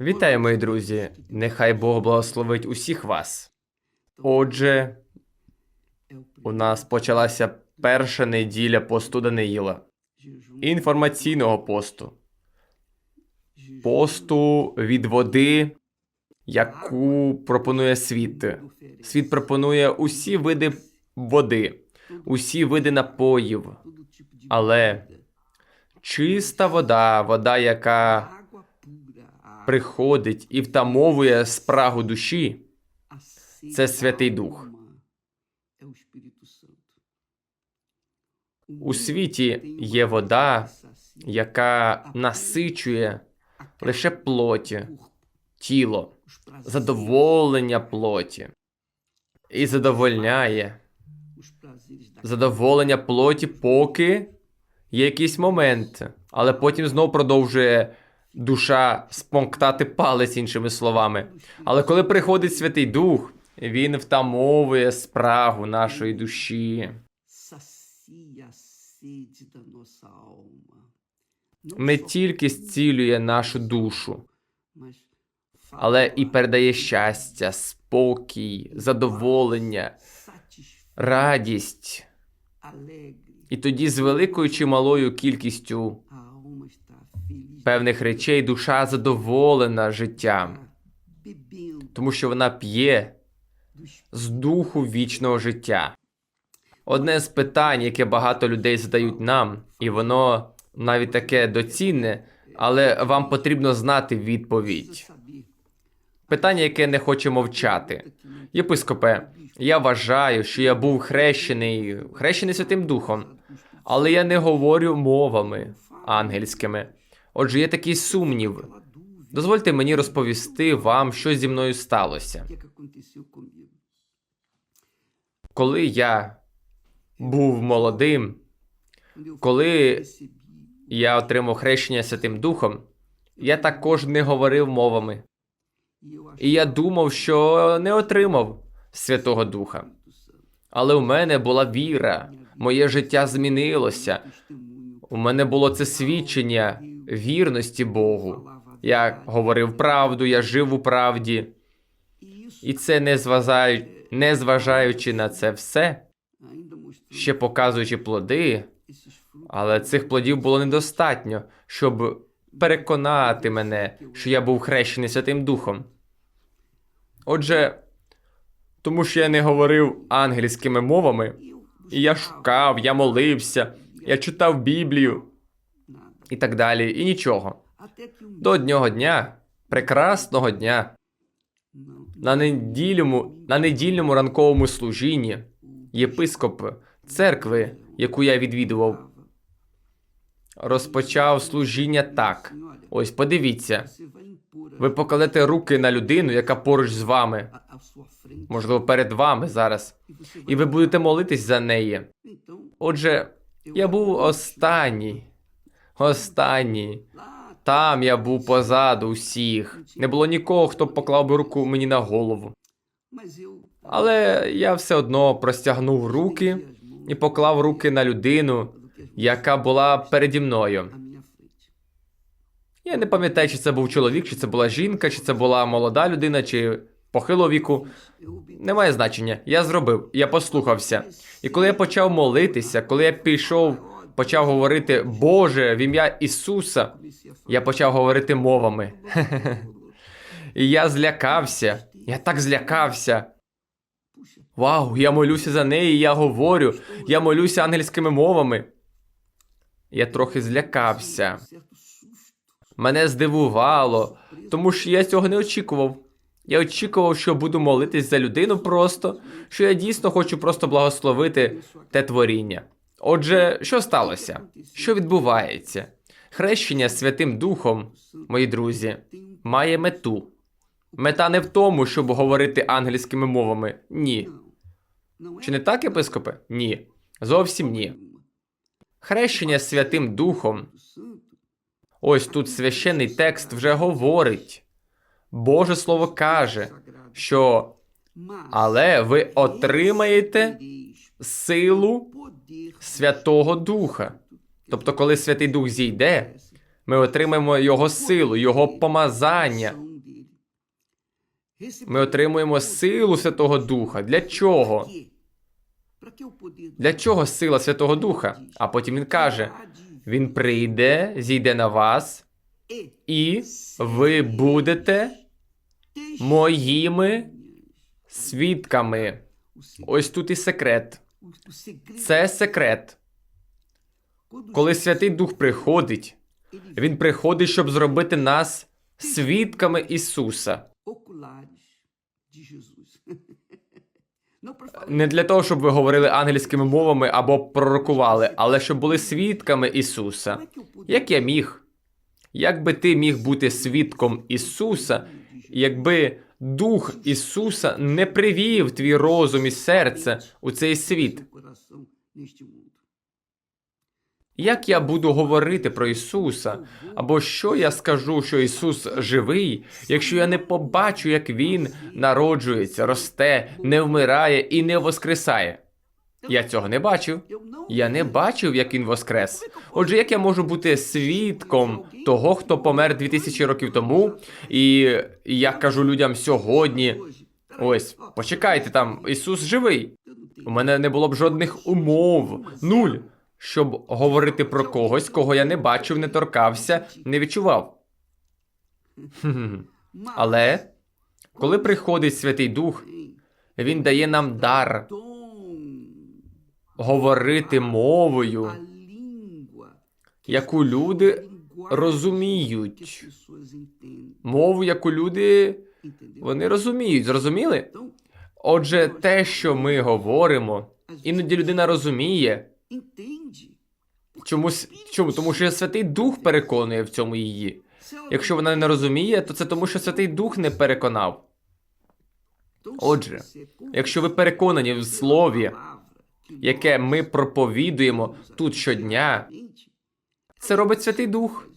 Вітаю, мої друзі! Нехай Бог благословить усіх вас. Отже, у нас почалася перша неділя посту Даниїла, інформаційного посту, посту від води, яку пропонує світ. Світ пропонує усі види води, усі види напоїв, але чиста вода, вода, яка приходить і втамовує спрагу душі, це Святий Дух. У світі є вода, яка насичує лише плоті, тіло, задоволення плоті. І задовольняє. задоволення плоті, поки є якийсь момент, але потім знову продовжує душа спонктати палець, іншими словами. Але коли приходить Святий Дух, він втамовує спрагу нашої душі. Não Не тільки зцілює нашу душу, але і передає щастя, спокій, задоволення, радість. І тоді з великою чи малою кількістю певних речей душа задоволена життям, тому що вона п'є з духу вічного життя. Одне з питань, яке багато людей задають нам, і воно навіть таке доцінне, але вам потрібно знати відповідь. Питання, яке не хоче мовчати. Єпископе, я вважаю, що я був хрещений, хрещений Святим Духом, але я не говорю мовами ангельськими. Отже, є такий сумнів. Дозвольте мені розповісти вам, що зі мною сталося. Коли я був молодим, Коли я отримав хрещення Святим Духом, я також не говорив мовами. І я думав, що не отримав Святого Духа. Але у мене була віра, моє життя змінилося. У мене було це свідчення вірності Богу. Я говорив правду, я жив у правді, і це не зважаючи, не зважаючи на це все, ще показуючи плоди, але цих плодів було недостатньо, щоб переконати мене, що я був хрещений Святим Духом. Отже, тому що я не говорив ангельськими мовами, і я шукав, я молився, я читав Біблію. І так далі, і нічого. До одного дня, прекрасного дня, на недільному, на недільному ранковому служінні, єпископ церкви, яку я відвідував, розпочав служіння так. Ось подивіться, ви покладете руки на людину, яка поруч з вами, можливо, перед вами зараз, і ви будете молитись за неї. Отже, я був останній. Останній. Там я був позаду усіх. Не було нікого, хто б поклав би руку мені на голову. Але я все одно простягнув руки і поклав руки на людину, яка була переді мною. Я не пам'ятаю, чи це був чоловік, чи це була жінка, чи це була молода людина, чи похилого віку. Немає значення. Я зробив, я послухався. І коли я почав молитися, коли я пішов, почав говорити Боже в ім'я Ісуса, я почав говорити мовами. І я злякався. Я так злякався. Вау, я молюся за неї, я говорю, я молюся ангельськими мовами. Я трохи злякався. Мене здивувало, тому що я цього не очікував. Я очікував, що буду молитись за людину просто, що я дійсно хочу просто благословити те творіння. Отже, що сталося? Що відбувається? Хрещення Святим Духом, мої друзі, має мету. Мета не в тому, щоб говорити ангельськими мовами. Ні. Чи не так, єпископе? Ні. Зовсім ні. Хрещення Святим Духом. Ось тут священний текст вже говорить. Боже Слово каже, що але ви отримаєте силу Святого Духа. Тобто, коли Святий Дух зійде, Ми отримаємо Його силу, Його помазання. Ми отримуємо силу Святого Духа. Для чого? Для чого сила Святого Духа? А потім він каже: Він прийде, зійде на вас, і ви будете моїми свідками. Ось тут і секрет. Це секрет. Коли Святий Дух приходить, він приходить, щоб зробити нас свідками Ісуса. Не для того, щоб ви говорили ангельськими мовами або пророкували, але щоб були свідками Ісуса. Як я міг? Як би ти міг бути свідком Ісуса, якби Дух Ісуса не привів твій розум і серце у цей світ? Як я буду говорити про Ісуса? Або що я скажу, що Ісус живий, якщо я не побачу, як Він народжується, росте, не вмирає і не воскресає? Я цього не бачив. Я не бачив, як він воскрес. Отже, як я можу бути свідком того, хто помер 2000 років тому, і я кажу людям сьогодні: ось, почекайте там, Ісус живий. У мене не було б жодних умов, нуль, щоб говорити про когось, кого я не бачив, не торкався, не відчував. Але коли приходить Святий Дух, він дає нам дар говорити мовою, яку люди розуміють. Мову, яку люди вони розуміють. Зрозуміли? Отже, те, що ми говоримо, іноді людина розуміє. Чомусь чому? Тому що Святий Дух переконує в цьому її. Якщо вона не розуміє, то це тому, що Святий Дух не переконав. Отже, якщо ви переконані в слові, яке ми проповідуємо тут щодня, це робить Святий Дух.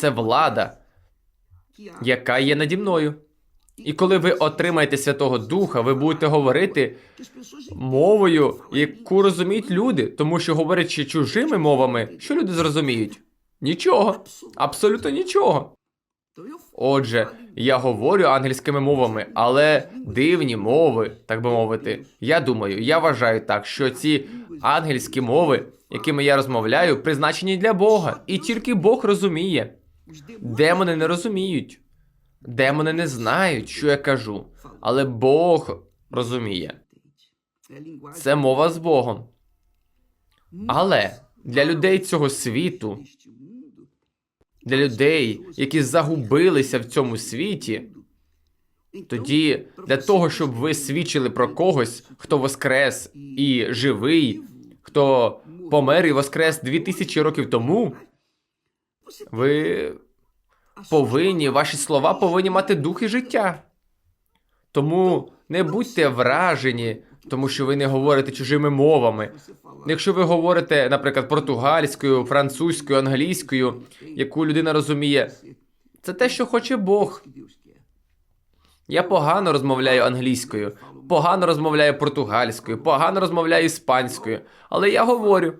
Це влада, яка є наді мною. І коли ви отримаєте Святого Духа, ви будете говорити мовою, яку розуміють люди, тому що говорячи чужими мовами, що люди зрозуміють? Нічого, абсолютно нічого. Отже, я говорю ангельськими мовами, але дивні мови, так би мовити. Я думаю, я вважаю так, що ці ангельські мови, якими я розмовляю, призначені для Бога, і тільки Бог розуміє. Демони не розуміють. Демони не знають, що я кажу, але Бог розуміє. Це мова з Богом. Але для людей цього світу, для людей, які загубилися в цьому світі, тоді для того, щоб ви свідчили про когось, хто воскрес і живий, хто помер і воскрес дві тисячі років тому, ви повинні, ваші слова повинні мати дух і життя. Тому не будьте вражені, тому що ви не говорите чужими мовами. Якщо ви говорите, наприклад, португальською, французькою, англійською, яку людина розуміє, це те, що хоче Бог. Я погано розмовляю англійською, погано розмовляю португальською, погано розмовляю іспанською, але я говорю.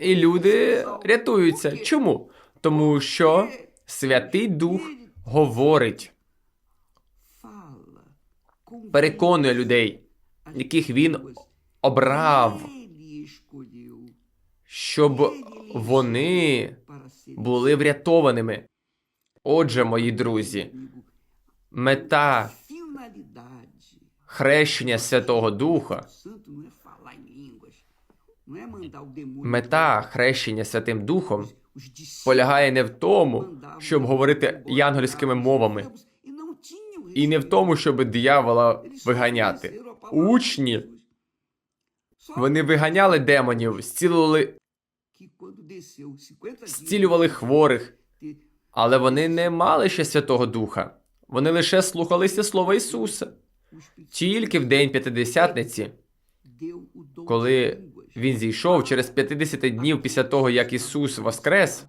І люди рятуються. Чому? Тому що Святий Дух говорить, переконує людей, яких він обрав, щоб вони були врятованими. Отже, мої друзі, мета хрещення Святого Духа, мета хрещення Святим Духом полягає не в тому, щоб говорити янгольськими мовами, і не в тому, щоб диявола виганяти. Учні вони виганяли демонів, зцілювали, хворих, але вони не мали ще Святого Духа. Вони лише слухалися Слова Ісуса. Тільки в день п'ятидесятниці, коли він зійшов через 50 днів після того, як Ісус воскрес,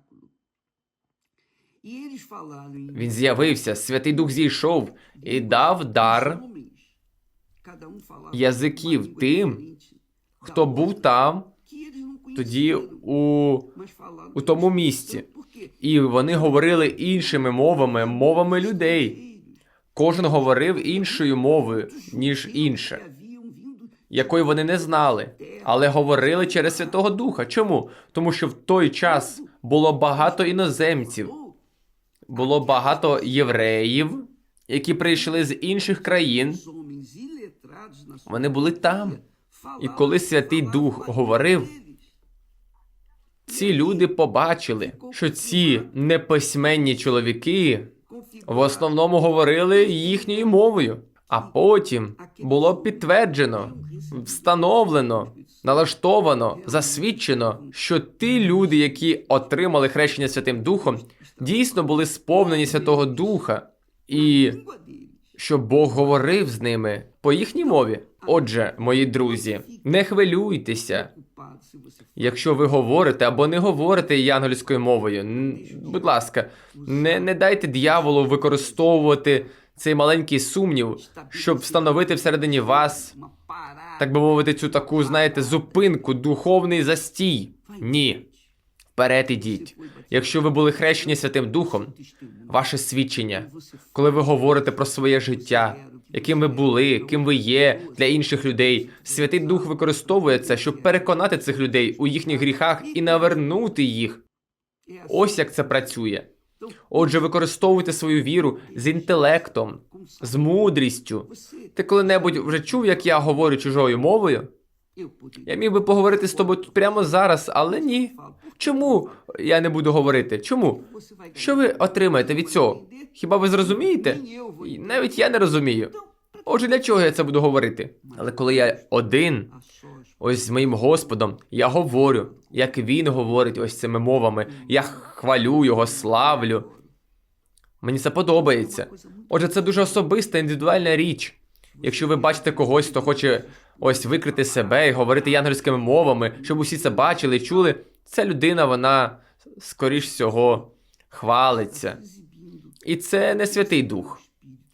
він з'явився, Святий Дух зійшов і дав дар язиків тим, хто був там тоді у, у тому місці. І вони говорили іншими мовами, мовами людей. Кожен говорив іншою мовою, ніж інше, якої вони не знали, але говорили через Святого Духа. Чому? Тому що в той час було багато іноземців, було багато євреїв, які прийшли з інших країн. Вони були там. І коли Святий Дух говорив, ці люди побачили, що ці неписьменні чоловіки в основному говорили їхньою мовою. А потім було підтверджено, встановлено, налаштовано, засвідчено, що ті люди, які отримали хрещення Святим Духом, дійсно були сповнені Святого Духа, і що Бог говорив з ними по їхній мові. Отже, мої друзі, не хвилюйтеся, Якщо ви говорите або не говорите євангельською мовою, будь ласка, не, не дайте дияволу використовувати цей маленький сумнів, щоб встановити всередині вас, так би мовити, цю таку, знаєте, зупинку, духовний застій. Ні, вперед ідіть. Якщо ви були хрещені Святим Духом, ваше свідчення, коли ви говорите про своє життя, яким ви були, ким ви є для інших людей, Святий Дух використовує це, щоб переконати цих людей у їхніх гріхах і навернути їх. Ось як це працює. Отже, використовуйте свою віру з інтелектом, з мудрістю. Ти коли-небудь вже чув, як я говорю чужою мовою? Я міг би поговорити з тобою тут прямо зараз, але ні. Чому я не буду говорити? Чому? Що ви отримаєте від цього? Хіба ви зрозумієте? Навіть я не розумію. Отже, для чого я це буду говорити? Але коли я один, ось з моїм Господом, я говорю, як він говорить ось цими мовами, я хвалю його, славлю. Мені це подобається. Отже, це дуже особиста, індивідуальна річ. Якщо ви бачите когось, хто хоче ось викрити себе і говорити янгольськими мовами, щоб усі це бачили і чули, ця людина, вона скоріш всього хвалиться. І це не Святий Дух.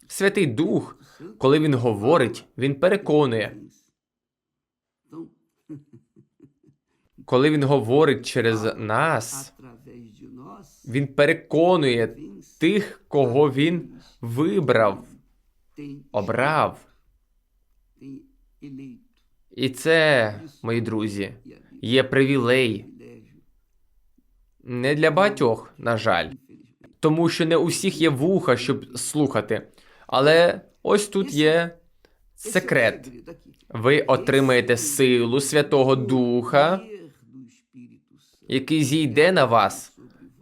Святий Дух, коли він говорить, він переконує. Коли він говорить через нас, він переконує тих, кого він вибрав, обрав. І це, мої друзі, є привілей. Не для багатьох, на жаль, тому що не у всіх є вуха, щоб слухати. Але ось тут є секрет. Ви отримаєте силу Святого Духа, який зійде на вас,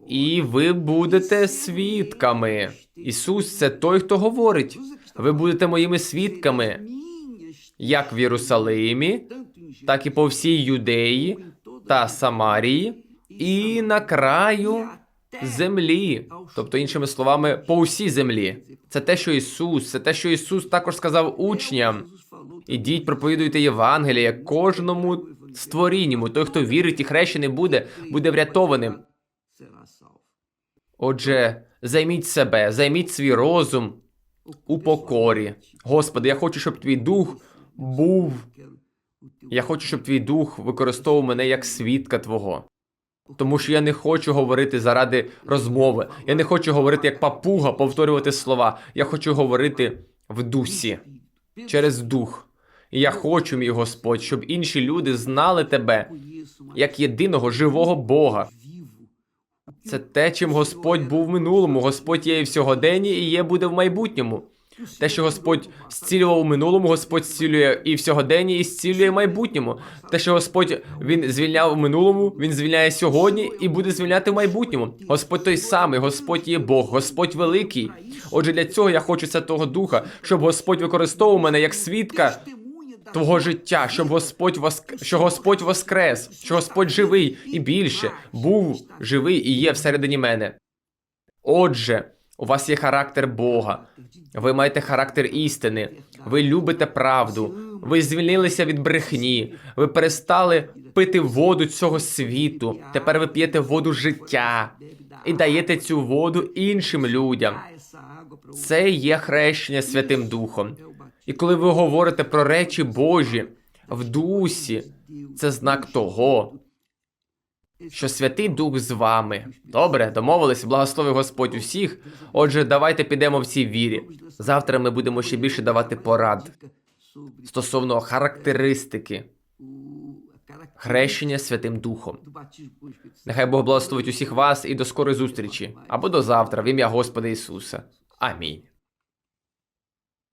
і ви будете свідками. Ісус це той, хто говорить. Ви будете моїми свідками, як в Єрусалимі, так і по всій Юдеї та Самарії, і на краю землі, тобто, іншими словами, по усій землі. Це те, що Ісус, це те, що Ісус також сказав учням. Ідіть, проповідуйте Євангеліє кожному створінньому. Той, хто вірить і хрещений буде, буде врятованим. Отже, займіть себе, займіть свій розум у покорі. Господи, я хочу, щоб твій дух був. Я хочу, щоб твій дух використовував мене як свідка Твого. Тому що я не хочу говорити заради розмови. Я не хочу говорити як папуга, повторювати слова. Я хочу говорити в дусі, через дух. І я хочу, мій Господь, щоб інші люди знали тебе як єдиного живого Бога. Це те, чим Господь був в минулому. Господь є і в сьогоденні, і є буде в майбутньому. Те, що Господь зцілював у минулому, Господь зцілює і в сьогоденні, і зцілює в майбутньому. Те, що Господь він звільняв у минулому, він звільняє сьогодні і буде звільняти в майбутньому. Господь той самий, Господь є Бог, Господь великий. Отже, для цього я хочу Святого Духа, щоб Господь використовував мене як свідка твого життя, щоб Господь воск... що Господь воскрес, що Господь живий і більше був живий і є всередині мене. Отже, у вас є характер Бога. Ви маєте характер істини. Ви любите правду. Ви звільнилися від брехні. Ви перестали пити воду цього світу. Тепер ви п'єте воду життя і даєте цю воду іншим людям. Це є хрещення Святим Духом. І коли ви говорите про речі Божі в дусі, це знак того, що Святий Дух з вами. Добре, домовились, благослови Господь усіх. Отже, давайте підемо в цій вірі. Завтра ми будемо ще більше давати порад стосовно характеристики хрещення Святим Духом. Нехай Бог благословить усіх вас і до скорої зустрічі або до завтра в ім'я Господа Ісуса. Амінь.